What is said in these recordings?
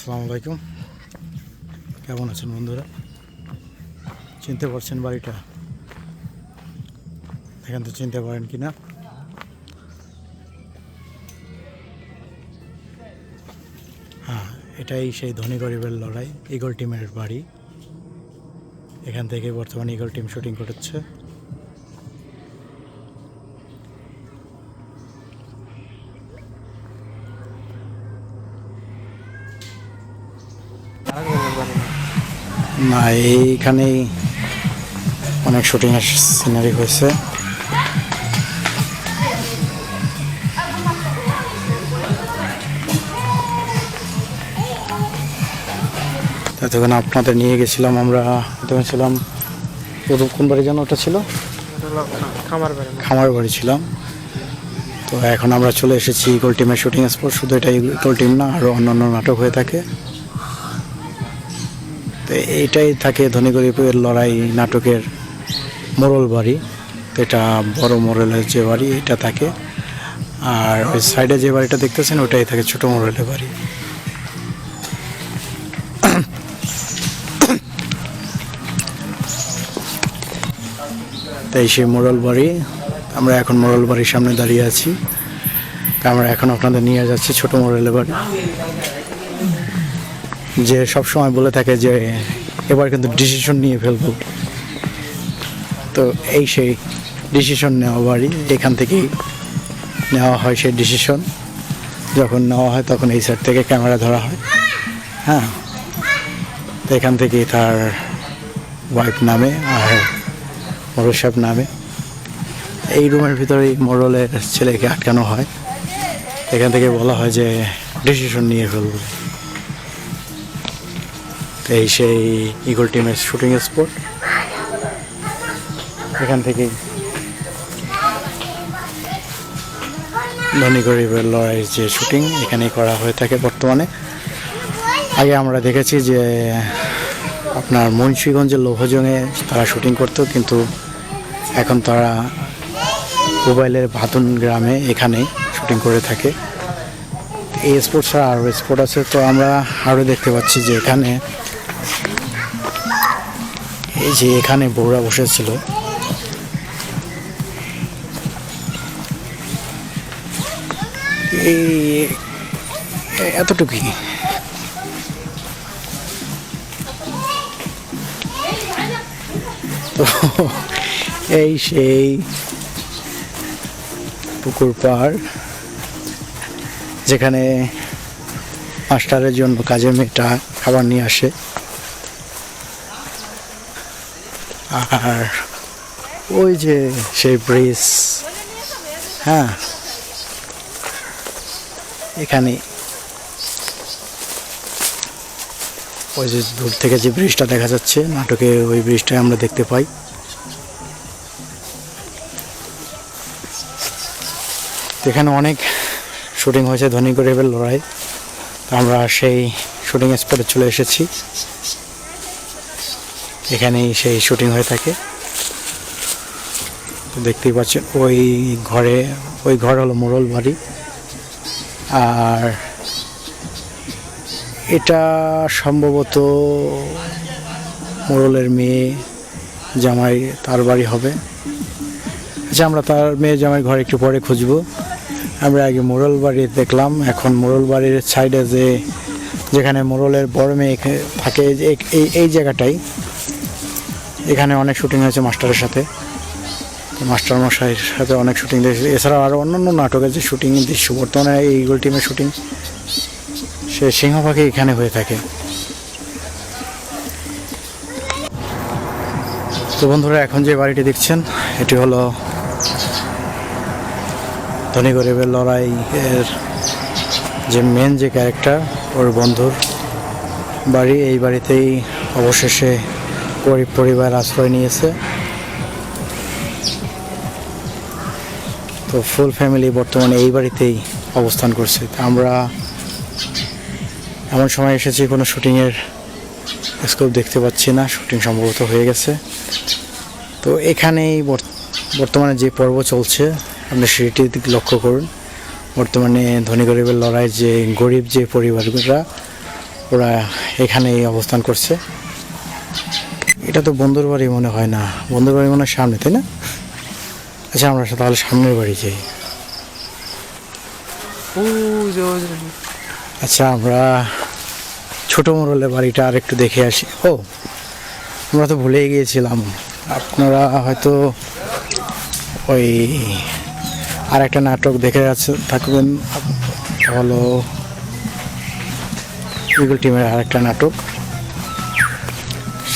আসসালামু আলাইকুম। কেমন আছেন বন্ধুরা? চিনতে পারছেন বাড়িটা? এখান তো চিনতে পারেন কি না হ্যাঁ এটাই সেই ধনী গরিবের লড়াই ইগল টিমের বাড়ি। এখান থেকে বর্তমানে ইগল টিম শুটিং করছে। না এইখানেই অনেক শুটিংয়ের সিনারি হয়েছে। তখন আপনাদের নিয়ে গেছিলাম আমরা তখন ছিলাম কোন বাড়ি যেন ওটা ছিল? খামার বাড়ি খামার বাড়ি ছিলাম। তো এখন আমরা চলে এসেছি ইগল টিমের শুটিং স্পট শুধু এটা ইগল টিম না আরও অন্য অন্য নাটক হয়ে থাকে। এইটাই থাকে ধনী গরিবের লড়াই, নাটকের মোরল বাড়ি। এটা বড় মোরলের যে বাড়ি, এটা থাকে। আর ওই সাইডে যে বাড়িটা দেখতেছেন, ওটাই থাকে ছোট মোরলের বাড়ি। তাই সেই মোরল বাড়ি, আমরা এখন মোরল বাড়ির সামনে দাঁড়িয়ে আছি। আমরা এখন আপনাদের নিয়ে যাচ্ছি ছোট মোরলের বাড়ি। যে সব সময় বলে থাকে যে এবার কিন্তু ডিসিশন নিয়ে ফেলব। তো এই সেই ডিসিশন নেওয়া বাড়ি এখান থেকেই নেওয়া হয় সেই ডিসিশন যখন নেওয়া হয় তখন এই সাইড থেকে ক্যামেরা ধরা হয়। হ্যাঁ। তো এখান থেকেই তার ওয়াইফ নামে আর মোরল সাহেব নামে। এই রুমের ভিতরেই মোরলের ছেলেকে আটকানো হয়। এখান থেকে বলা হয় যে ডিসিশন নিয়ে ফেলব। এই সেই ইগল টিমের শুটিং স্পট এখান থেকে ধনী গরিবের লড়াইয়ের যে শুটিং এখানেই করা হয়ে থাকে বর্তমানে। আগে আমরা দেখেছি যে আপনার মুন্সীগঞ্জের লোহজংয়ে তারা শুটিং করতো, কিন্তু এখন তারা মোবাইলের ভাতুন গ্রামে এখানেই শুটিং করে থাকে। এই স্পোর্ট ছাড়া আরও স্পোর্ট আছে। তো আমরা আরও দেখতে পাচ্ছি যে এখানে এই যে এখানে বউরা বসেছিল। এই এতটুকুই। তো, এই সেই পুকুর পাড়, যেখানে মাস্টারের জন্য কাজের মেয়েটা খাবার নিয়ে আসে। আর ওই যে সেই ব্রিজ। হ্যাঁ। এখানে। ওই যে দূর থেকে যে ব্রিজটা দেখা যাচ্ছে, নাটকে ওই ব্রিজটাই আমরা দেখতে পাই। এখানে অনেক শুটিং হয়েছে ধনী গরিবের লড়াই আমরা সেই শুটিং স্পটে চলে এসেছি। এখানেই সেই শুটিং হয়ে থাকে। দেখতেই পাচ্ছেন, ওই ঘরে, ওই ঘর হলো মোরল বাড়ি। আর এটা সম্ভবত মোরলের মেয়ে জামাই, তার বাড়ি হবে। আচ্ছা আমরা তার মেয়ে জামাই ঘরে একটু পরে খুঁজবো। আমরা আগে মোরল বাড়ি দেখলাম, এখন মোরল বাড়ির সাইডে যে, যেখানে মোরলের বড় মেয়ে থাকে এই এই জায়গাটাই। এখানে অনেক শুটিং হয়েছে মাস্টারের সাথে। মাস্টার মশাইয়ের সাথে অনেক শুটিং দেখেছি। এছাড়াও আরও অন্যান্য নাটকের যে শুটিং দৃশ্য বর্তমানে এই ইগল টিমের শুটিং। সে সিংহ পাখি এখানে হয়ে থাকে। তো বন্ধুরা, এখন যে বাড়িটি দেখছেন, এটি হলো ধনী গরিবের লড়াই এর যে মেন যে ক্যারেক্টার ওর বন্ধুর বাড়ি। এই বাড়িতেই অবশেষে গরিব পরিবার আশ্রয় নিয়েছে। তো ফুল ফ্যামিলি বর্তমানে এই বাড়িতেই অবস্থান করছে। আমরা এমন সময় এসেছি, কোনো শুটিংয়ের স্কোপ দেখতে পাচ্ছি না। শুটিং সম্ভবত হয়ে গেছে। তো এখানেই বর- বর্তমানে যে পর্ব চলছে, আপনি সেটি লক্ষ্য করুন। বর্তমানে ধনী গরিবের লড়াই যে গরিব যে পরিবারগুলা ওরা এখানেই অবস্থান করছে। এটা তো বন্ধুর বাড়ি মনে হয় না। বন্ধুর বাড়ি মনে হয় সামনে তাই না? আচ্ছা আমরা তাহলে সামনের বাড়ি যাই। আচ্ছা আমরা ছোট মোড়লের বাড়িটা আর একটু দেখে আসি। ও আমরা তো ভুলেই গিয়েছিলাম। আপনারা হয়তো ওই আর একটা নাটক দেখে আছে থাকবেন। হলো ইগল টিমের আর একটা নাটক।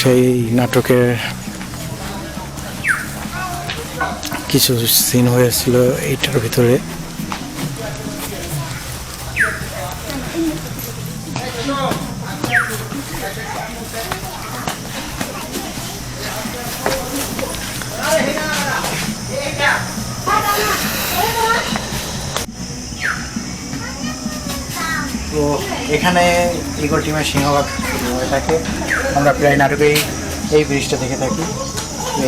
সেই নাটকের কিছু সিন হয়েছিল এইটার ভিতরে। তো এখানে ইগল টিমের সিংহভাগ থাকে আমরা প্রায় নাটকেই এই ব্রিজটা দেখে থাকি।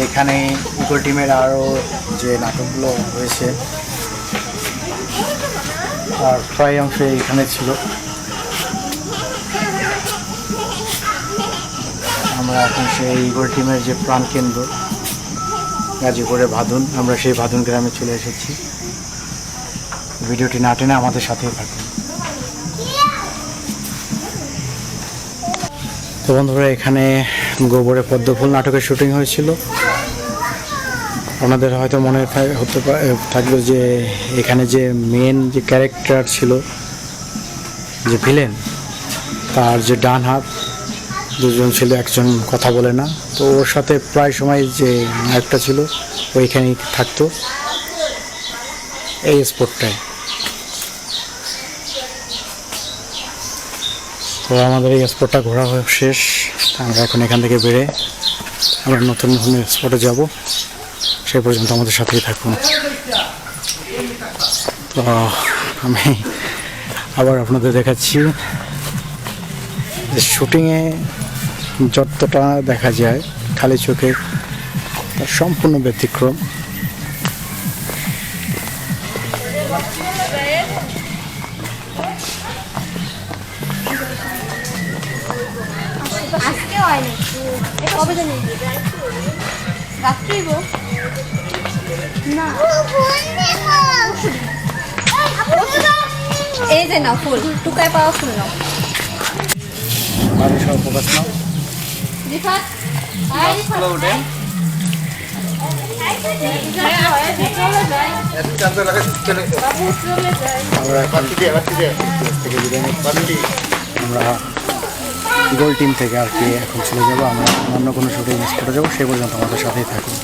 এখানে ইগল টিমের আরও যে নাটকগুলো হয়েছে আর প্রায় অংশ এখানে ছিল। আমরা এখন সেই ইগল টিমের যে প্রাণকেন্দ্র গাজীপুরে ভাদুন, আমরা সেই ভাদুন গ্রামে চলে এসেছি। ভিডিওটি না টেনে আমাদের সাথেই থাকুন। তো বন্ধুরা, এখানে গোবরে পদ্মফুল নাটকের শুটিং হয়েছিল। আপনাদের হয়তো মনে হতে থাকল যে এখানে যে মেন যে ক্যারেক্টার ছিল, যে ভিলেন তার যে ডান হাত, দুজন ছিল একজন কথা বলে না। তো ওর সাথে প্রায় সময় যে নায়কটা ছিল, ওইখানেই থাকতো। এই স্পোর্টটায় তো আমাদের এই স্পটটা ঘোরা হয়ে শেষ আমরা এখন এখান থেকে বেড়ে আমরা নতুন নতুন স্পটে যাব। সেই পর্যন্ত আমাদের সাথেই থাকুন। তো, আমি আবার আপনাদের দেখাচ্ছি যে শুটিংয়ে যতটা দেখা যায় খালি চোখে, তার সম্পূর্ণ ব্যতিক্রম। আজকে হয়নি। এটা কবে জানি? রাত্রি গো। না। এই যে নাও ফুল। টুকায় পাওয়া ফুল নাও। বাড়ির সব ফোকাস নাও। রিফাত আয় রিফাত আমরা গোল টিম থেকে আর কি এখন চলে যাব। আমরা অন্য কোনো শুটিং মিস করে যাব সেই পর্যন্ত আমাদের সাথেই থাকুন।